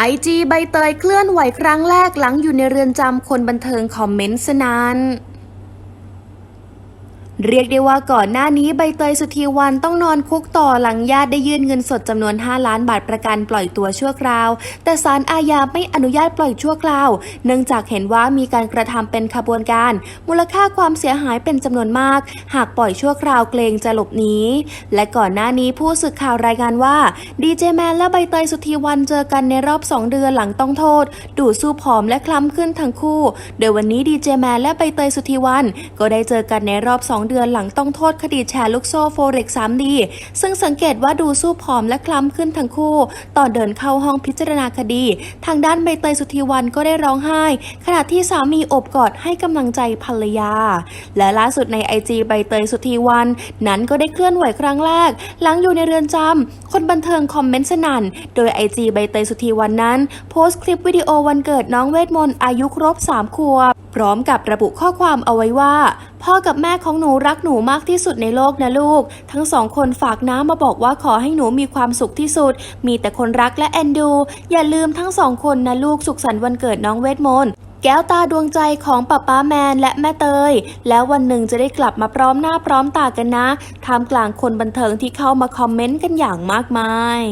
ไอจีใบเตยเคลื่อนไหวครั้งแรกหลังอยู่ในเรือนจำคนบันเทิงคอมเมนต์สนาน เรียกได้ว่าก่อนหน้านี้ใบเตยสุธีวันต้องนอนคุกต่อหลังญาติได้ยื่นเงินสดจำนวน 5 ล้านบาทประกันปล่อยตัวชั่วคราว แต่ศาลอาญาไม่อนุญาตปล่อยชั่วคราว เนื่องจากเห็นว่ามีการกระทำเป็นขบวนการ มูลค่าความเสียหายเป็นจำนวนมาก หากปล่อยชั่วคราวเกรงจะหลบหนีและก่อนหน้านี้ผู้สื่อข่าวรายงานว่าดีเจแมนและใบเตยสุธีวันเจอกันในรอบ 2 เดือนหลังต้องโทษ ดูสู้ผอมและคล้ำขึ้นทั้งคู่ โดยวันนี้ดีเจแมนและใบเตยสุธีวันก็ได้เจอกันในรอบ 2เดือนหลังต้องโทษคดีแชร์ลูกโซ่โฟเร็กซ์3ดีซึ่งสังเกตว่าดูสู้ผอมและคล้ำขึ้นทั้งคู่ ตอนเดินเข้าห้องพิจารณาคดี ทางด้านใบเตยสุธีวันก็ได้ร้องไห้ ขณะที่สามีอบกอดให้กำลังใจภรรยา และล่าสุดในไอจีใบเตยสุธีวัน นั้นก็ได้เคลื่อนไหวครั้งแรก หลังอยู่ในเรือนจำคนบันเทิงคอมเมนต์สนั่น โดยไอจีใบเตยสุธีวันนั้น โพสต์คลิปวิดีโอวันเกิดน้องเวทมนต์อายุครบ 3 ขวบ พร้อมกับระบุข้อความเอาไว้ว่า พ่อกับแม่ของหนูรักหนูมากที่สุดในโลกนะลูก ทั้งสองคนฝากน้ำมาบอกว่าขอให้หนูมีความสุขที่สุด มีแต่คนรักและเอ็นดู อย่าลืมทั้งสองคนนะลูกสุขสันต์วันเกิดน้องเวทมนต์แก้วตาดวงใจของป้าป้าแมนและแม่เตย แล้ววันหนึ่งจะได้กลับมาพร้อมหน้าพร้อมตากันนะท่ามกลางคนบันเทิงที่เข้ามาคอมเมนต์กันอย่างมากมาย